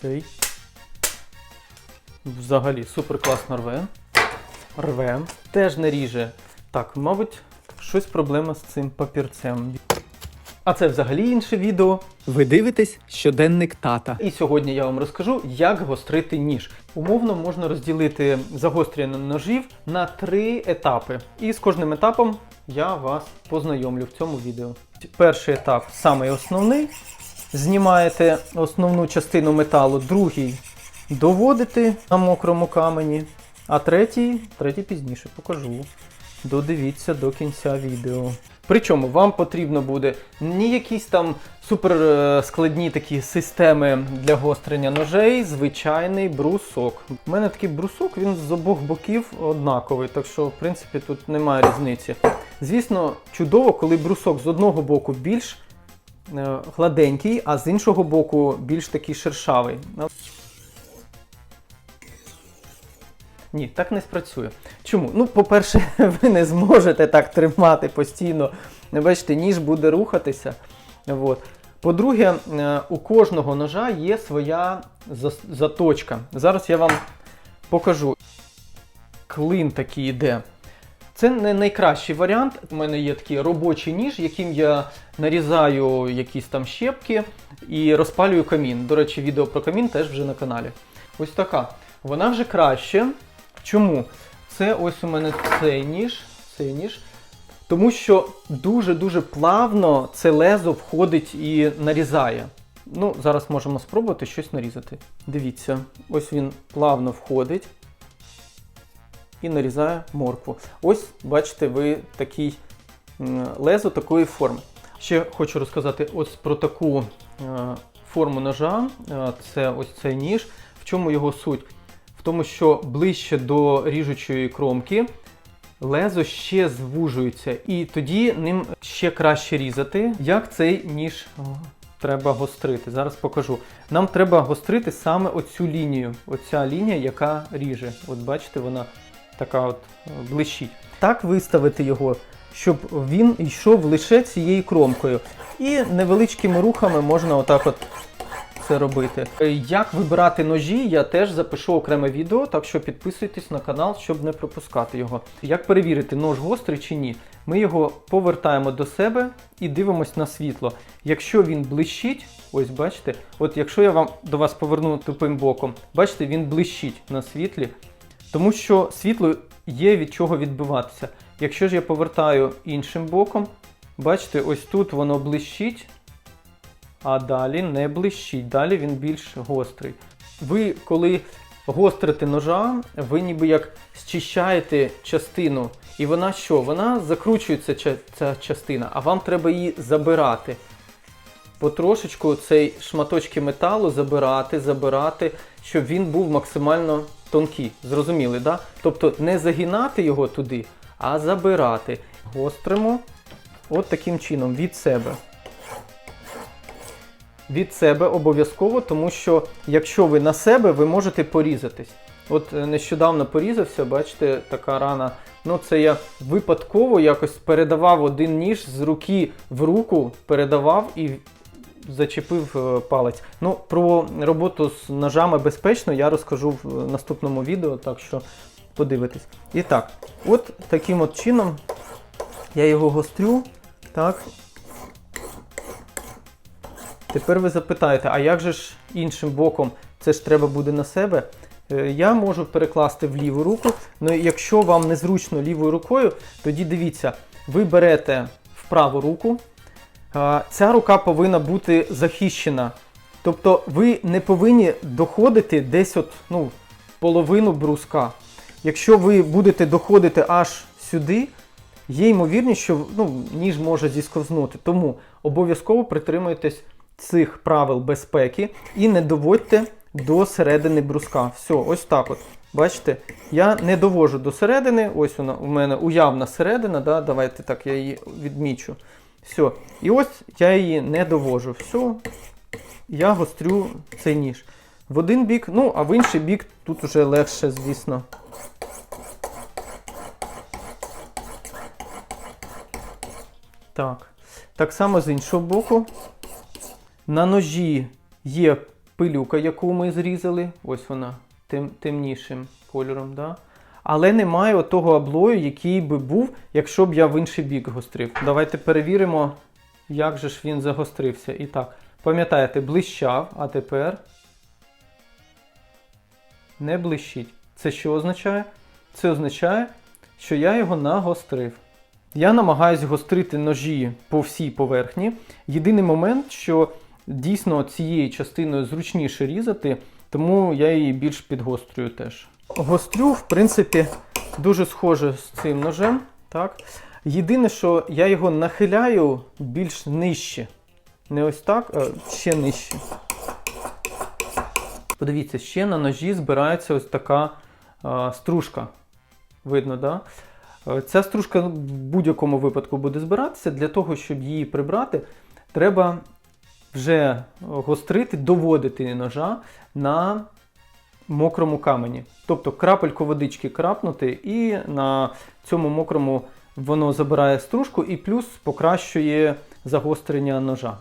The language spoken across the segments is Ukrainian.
Цей. Взагалі супер класно рве. Рве. Теж не ріже. Так, мабуть, щось проблема з цим папірцем. А це взагалі інше відео. Ви дивитесь щоденник тата. І сьогодні я вам розкажу, як гострити ніж. Умовно можна розділити загострення ножів на три етапи. І з кожним етапом я вас познайомлю в цьому відео. Перший етап самий основний. Знімаєте основну частину металу, другий доводите на мокрому камені, а третій, третій пізніше покажу. Додивіться до кінця відео. Причому вам потрібно буде не якісь там супер е, такі системи для гострення ножей, звичайний брусок. У мене такий брусок, він з обох боків однаковий, так що, в принципі, тут немає різниці. Звісно, чудово, коли брусок з одного боку більш гладенький, а з іншого боку більш такий шершавий. Ні, так не спрацює. Чому? Ну, по-перше, ви не зможете так тримати постійно. Бачите, ніж буде рухатися. От. По-друге, е, у кожного ножа є своя заточка. Зараз я вам покажу. Клин такий йде. Це не найкращий варіант. У мене є такий робочий ніж, яким я нарізаю якісь там щепки і розпалюю камін. До речі, відео про камін теж вже на каналі. Ось така. Вона вже краще. Чому? Це ось у мене цей ніж. Цей ніж. Тому що дуже-дуже плавно це лезо входить і нарізає. Ну, зараз можемо спробувати щось нарізати. Дивіться, ось він плавно входить і нарізає моркву. Ось, бачите, ви такий лезо такої форми. Ще хочу розказати ось про таку е, форму ножа. Е, Це ось цей ніж. В чому його суть? В тому, що ближче до ріжучої кромки лезо ще звужується, і тоді ним ще краще різати. Як цей ніж треба гострити? Зараз покажу. Нам треба гострити саме оцю лінію. Оця лінія, яка ріже. От бачите, вона така от е, блищить. Так виставити його, щоб він йшов лише цією кромкою. І невеличкими рухами можна отак от це робити. Е, Як вибирати ножі, я теж запишу окреме відео, так що підписуйтесь на канал, щоб не пропускати його. Як перевірити, нож гострий чи ні? Ми його повертаємо до себе і дивимось на світло. Якщо він блищить, ось бачите, от якщо я вам до вас поверну тупим боком, бачите, він блищить на світлі, тому що світло є від чого відбиватися. Якщо ж я повертаю іншим боком, бачите, ось тут воно блищить, а далі не блищить, далі він більш гострий. Ви, коли гострите ножа, ви ніби як зчищаєте частину, і вона що? Вона закручується ця, частина, а вам треба її забирати. Потрошечку цей шматочки металу забирати, забирати, щоб він був максимально тонкий. Зрозуміли, да? Тобто не загинати його туди, а забирати. Гостримо от таким чином від себе від себе обов'язково, тому що якщо ви на себе, ви можете порізатись. От е, нещодавно порізався, бачите, така рана. Ну, це я випадково якось передавав один ніж з руки в руку, передавав і зачепив е, палець. Ну, про роботу з ножами безпечно я розкажу в наступному відео, так що подивитесь. І так, от таким от чином я його гострю. Так, Тепер ви запитаєте, а як же ж іншим боком це ж треба буде на себе? Е, Я можу перекласти в ліву руку. Ну якщо вам незручно лівою рукою, тоді дивіться, ви берете в праву руку. Ця рука повинна бути захищена. Тобто ви не повинні доходити десь от, ну, половину бруска. Якщо ви будете доходити аж сюди, є ймовірність, що ну, ніж може зісковзнути. Тому обов'язково притримуйтесь цих правил безпеки і не доводьте до середини бруска. Все, ось так от. Бачите, я не довожу до середини. Ось вона у мене уявна середина. Да? Давайте так, я її відмічу. Все. І ось я її не довожу. Все, я гострю цей ніж. В один бік, ну, а в інший бік тут вже легше, звісно. Так. Так само з іншого боку. На ножі є пилюка, яку ми зрізали. Ось вона тем, темнішим кольором. Да? Але немає того облою, який би був, якщо б я в інший бік гострив. Давайте перевіримо, як же ж він загострився. І так, пам'ятаєте, блищав, а тепер не блищить. Це що означає? Це означає, що я його нагострив. Я намагаюсь гострити ножі по всій поверхні. Єдиний момент, що дійсно цією частиною зручніше різати, тому я її більш підгострюю теж. Гострю, в принципі, дуже схоже з цим ножем. Так? Єдине, що я його нахиляю більш нижче. Не ось так, а ще нижче. Подивіться, ще на ножі збирається ось така а, стружка. Видно, да? Е, Ця стружка в будь-якому випадку буде збиратися. Для того, щоб її прибрати, треба вже гострити, доводити ножа на мокрому камені. Тобто крапельку водички крапнути, і на цьому мокрому воно забирає стружку і плюс покращує загострення ножа.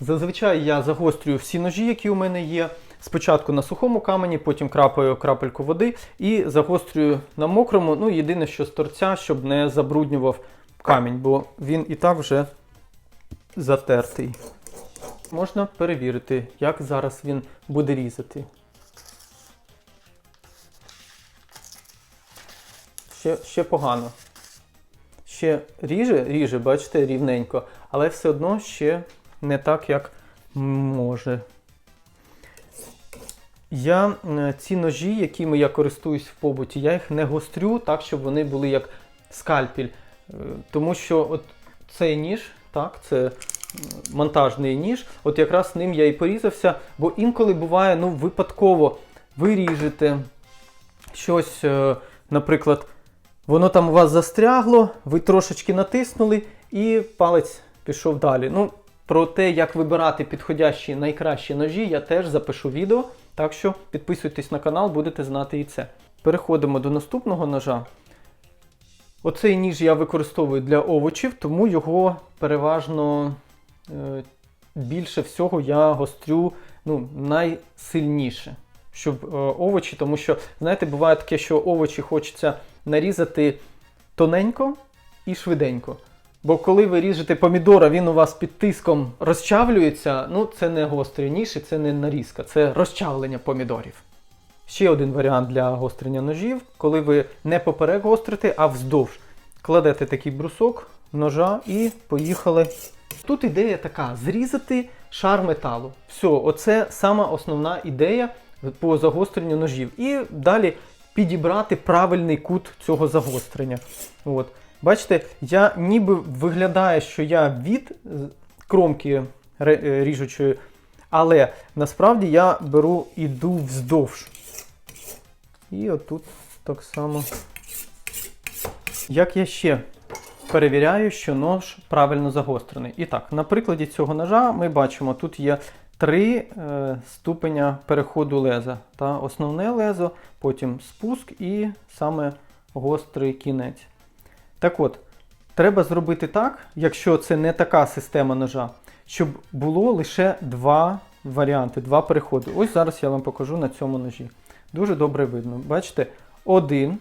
Зазвичай я загострюю всі ножі, які у мене є. Спочатку на сухому камені, потім крапаю крапельку води і загострюю на мокрому. Ну, єдине, що з торця, щоб не забруднював камінь, бо він і так вже затертий. Можна перевірити, як зараз він буде різати. Ще, ще погано. Ще ріже, ріже, бачите, рівненько, але все одно ще не так, як може. Я е, ці ножі, якими я користуюсь в побуті, я їх не гострю так, щоб вони були як скальпель. Е, Тому що от цей ніж, так, це монтажний ніж, от якраз ним я і порізався, бо інколи буває, ну, випадково ви ріжете щось, е, наприклад, воно там у вас застрягло, ви трошечки натиснули і палець пішов далі. Ну, про те, як вибирати підходящі найкращі ножі, я теж запишу відео. Так що підписуйтесь на канал, будете знати і це. Переходимо до наступного ножа. Оцей ніж я використовую для овочів, тому його переважно е, більше всього я гострю ну, найсильніше. Щоб е, овочі, тому що, знаєте, буває таке, що овочі хочеться нарізати тоненько і швиденько. Бо коли ви ріжете помідора, він у вас під тиском розчавлюється, ну це не гострий ніж і це не нарізка, це розчавлення помідорів. Ще один варіант для гострення ножів, коли ви не поперек гострите, а вздовж. Кладете такий брусок ножа і поїхали. Тут ідея така: зрізати шар металу. Все, оце сама основна ідея по загостренню ножів. І далі підібрати правильний кут цього загострення. От. Бачите, я ніби виглядає, що я від е, кромки е, ріжучої, але насправді я беру іду вздовж. І отут так само. Як я ще перевіряю, що нож правильно загострений. І так, на прикладі цього ножа ми бачимо, тут є три е, ступеня переходу леза. Та основне лезо, потім спуск і саме гострий кінець. Так от, треба зробити так, якщо це не така система ножа, щоб було лише два варіанти, два переходи. Ось зараз я вам покажу на цьому ножі. Дуже добре видно. Бачите, один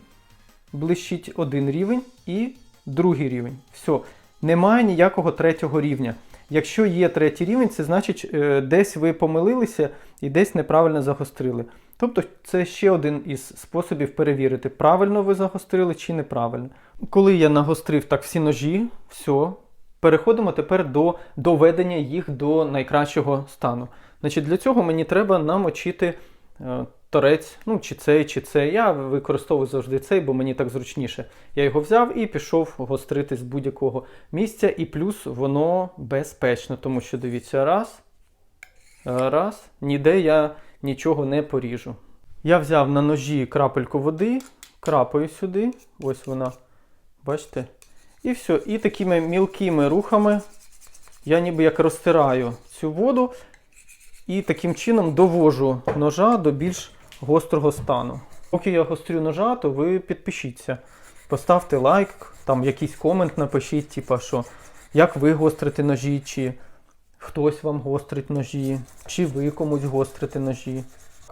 блищить один рівень і другий рівень. Все. Немає ніякого третього рівня. Якщо є третій рівень, це значить, е, десь ви помилилися і десь неправильно загострили. Тобто це ще один із способів перевірити, правильно ви загострили чи неправильно. Коли я нагострив так всі ножі, все, переходимо тепер до доведення їх до найкращого стану. Значить, Для цього мені треба намочити е, торець, ну чи цей, чи цей. Я використовую завжди цей, бо мені так зручніше. Я його взяв і пішов гострити з будь-якого місця, і плюс воно безпечно, тому що дивіться, раз, раз, ніде я нічого не поріжу. Я взяв на ножі крапельку води, крапаю сюди, ось вона, бачите? І все. І такими мілкими рухами я ніби як розтираю цю воду і таким чином довожу ножа до більш гострого стану. Поки я гострю ножа, то ви підпишіться. Поставте лайк, там якийсь комент напишіть, типа що як ви гострите ножі, чи хтось вам гострить ножі, чи ви комусь гострите ножі.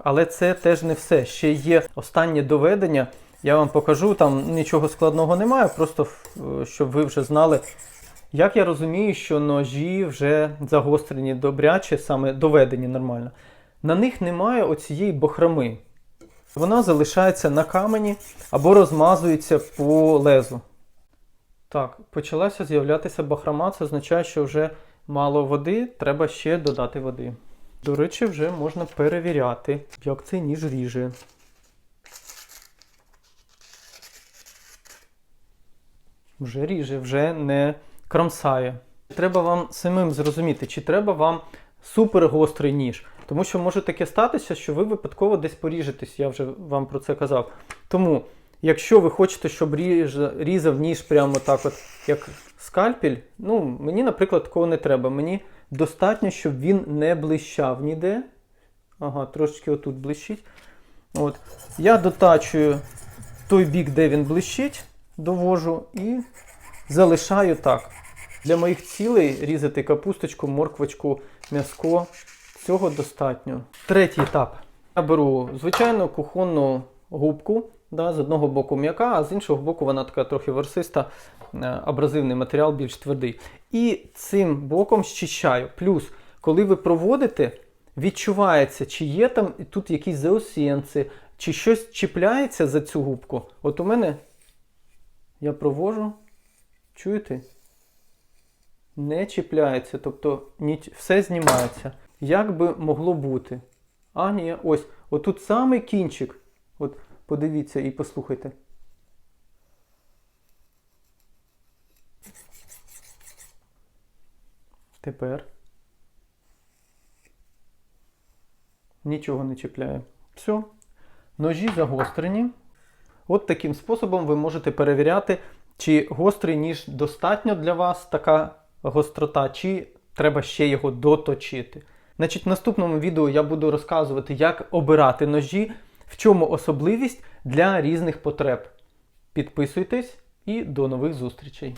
Але це теж не все. Ще є останнє доведення. Я вам покажу, там нічого складного немає, просто е, щоб ви вже знали. Як я розумію, що ножі вже загострені добряче, саме доведені нормально. На них немає оцієї бохроми. Вона залишається на камені або розмазується по лезу. Так, почалася з'являтися бахрома, це означає, що вже мало води, треба ще додати води. До речі, вже можна перевіряти, як цей ніж ріже. Вже ріже, вже не кромсає. Треба вам самим зрозуміти, чи треба вам супергострий ніж. Тому що може таке статися, що ви випадково десь поріжетесь, я вже вам про це казав. Тому, якщо ви хочете, щоб ріж- різав ніж прямо так, от, як скальпель, ну, мені, наприклад, такого не треба. Мені достатньо, щоб він не блищав ніде. Ага, трошечки отут блищить. От. Я дотачую той бік, де він блищить, довожу і залишаю так. Для моїх цілей різати капусточку, морквочку, м'яско. Цього достатньо. Третій етап. Я беру звичайну кухонну губку. Да, з одного боку м'яка, а з іншого боку вона така трохи версиста, е, абразивний матеріал більш твердий. І цим боком щищаю. Плюс, коли ви проводите, відчувається, чи є там тут якісь заосінці, чи щось чіпляється за цю губку. От у мене я провожу, чуєте? Не чіпляється, тобто все знімається. Як би могло бути? А, ось, отут самий кінчик. От подивіться і послухайте. Тепер. Нічого не чіпляє. Все. Ножі загострені. От таким способом ви можете перевіряти, чи гострий ніж достатньо для вас така гострота, чи треба ще його доточити. Значить, в наступному відео я буду розказувати, як обирати ножі, в чому особливість для різних потреб. Підписуйтесь і до нових зустрічей!